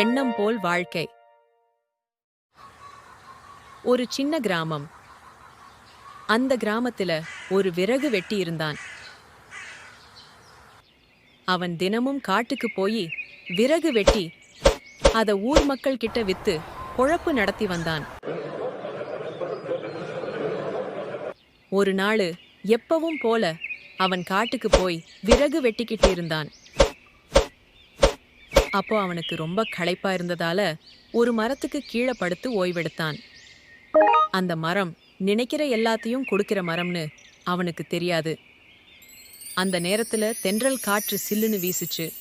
எண்ணம் போல் வாழ்க்கை. ஒரு சின்ன கிராமம். அந்த கிராமத்துல ஒரு விறகு வெட்டி இருந்தான் அவன் தினமும் காட்டுக்கு போய் விறகு வெட்டி அதை ஊர் மக்கள் கிட்ட வித்து பொழப்பு நடத்தி வந்தான். ஒரு நாளு எப்பவும் போல அவன் காட்டுக்கு போய் விறகு வெட்டிக்கிட்டு இருந்தான். அப்போ அவனுக்கு ரொம்ப களைப்பா இருந்ததால ஒரு மரத்துக்கு கீழே படுத்து ஓய்வெடுத்தான். அந்த மரம் நினைக்கிற எல்லாத்தையும் கொடுக்கிற மரம்னு அவனுக்கு தெரியாது. அந்த நேரத்துல தென்றல் காற்று சில்லுன்னு வீசுச்சு.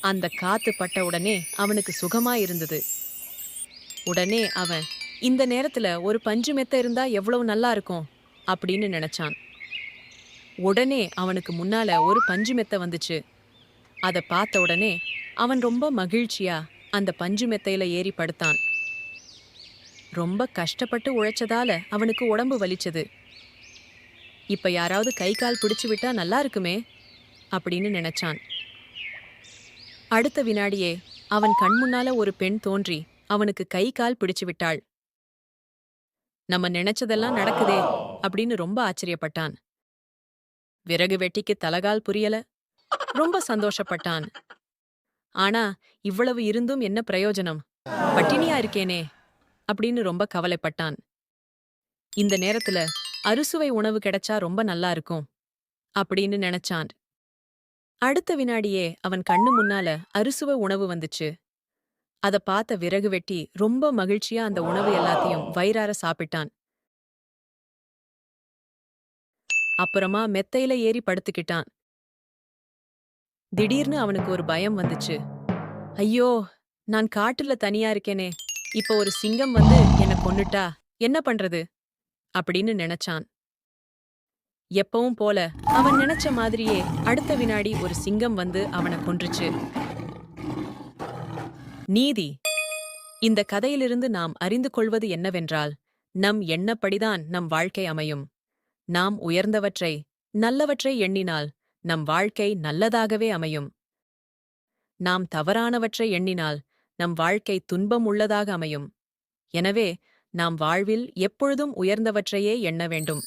அந்த காத்து பட்ட உடனே அவனுக்கு சுகமா இருந்தது. உடனே அவன் இந்த நேரத்துல ஒரு பஞ்சு மெத்த இருந்தா எவ்வளவு நல்லா இருக்கும்? அப்படின்னு நினைச்சான். உடனே அவனுக்கு முன்னால ஒரு பஞ்சு மெத்த வந்துச்சு. அதை பார்த்த உடனே அவன் ரொம்ப மகிழ்ச்சியா அந்த பஞ்சு மெத்தையில ஏறி படுத்தான். ரொம்ப கஷ்டப்பட்டு உழைச்சதால அவனுக்கு உடம்பு வலிச்சது. இப்ப யாராவது கை கால் பிடிச்சு விட்டா நல்லா இருக்குமே? அப்படின்னு நினைச்சான். அடுத்த வினாடியே அவன் கண் முன்னால ஒரு பெண் தோன்றி அவனுக்கு கை கால் பிடிச்சு விட்டாள். நம்ம நினைச்சதெல்லாம் நடக்குதே அப்படின்னு ரொம்ப ஆச்சரியப்பட்டான். விறகு வெட்டிக்கு தலகால் புரியல. ரொம்ப சந்தோஷப்பட்டான். ஆனா இவ்வளவு இருந்தும் என்ன பிரயோஜனம்? பட்டினியா இருக்கேனே அப்படின்னு ரொம்ப கவலைப்பட்டான். இந்த நேரத்துல அறுசுவை உணவு கிடைச்சா ரொம்ப நல்லா இருக்கும் அப்படின்னு நினைச்சான். அடுத்த வினாடியே அவன் கண்ணு முன்னால அறுசுவை உணவு வந்துச்சு. அத பார்த்த விறகு வெட்டி ரொம்ப மகிழ்ச்சியா அந்த உணவு எல்லாத்தையும் வயிறார சாப்பிட்டான். அப்புறமா மெத்தையில ஏறி படுத்துக்கிட்டான். திடீர்னு அவனுக்கு ஒரு பயம் வந்துச்சு. ஐயோ நான் காட்டுல தனியா இருக்கேனே. இப்ப ஒரு சிங்கம் வந்து என்ன கொன்னுட்டா என்ன பண்றது? அப்படின்னு நினைச்சான். எப்பவும் போல அவன் நினைச்ச மாதிரியே அடுத்த வினாடி ஒரு சிங்கம் வந்து அவனை கொன்றுச்சு. நீதி இந்த கதையிலிருந்து நாம் அறிந்து கொள்வது என்னவென்றால் நம் எண்ணப்படிதான் நம் வாழ்க்கை அமையும். நாம் உயர்ந்தவற்றை நல்லவற்றை எண்ணினால் நம் வாழ்க்கை நல்லதாகவே அமையும். நாம் தவறானவற்றை எண்ணினால் நம் வாழ்க்கை துன்பம் உள்ளதாக அமையும். எனவே நாம் வாழ்வில் எப்பொழுதும் உயர்ந்தவற்றையே எண்ண வேண்டும்.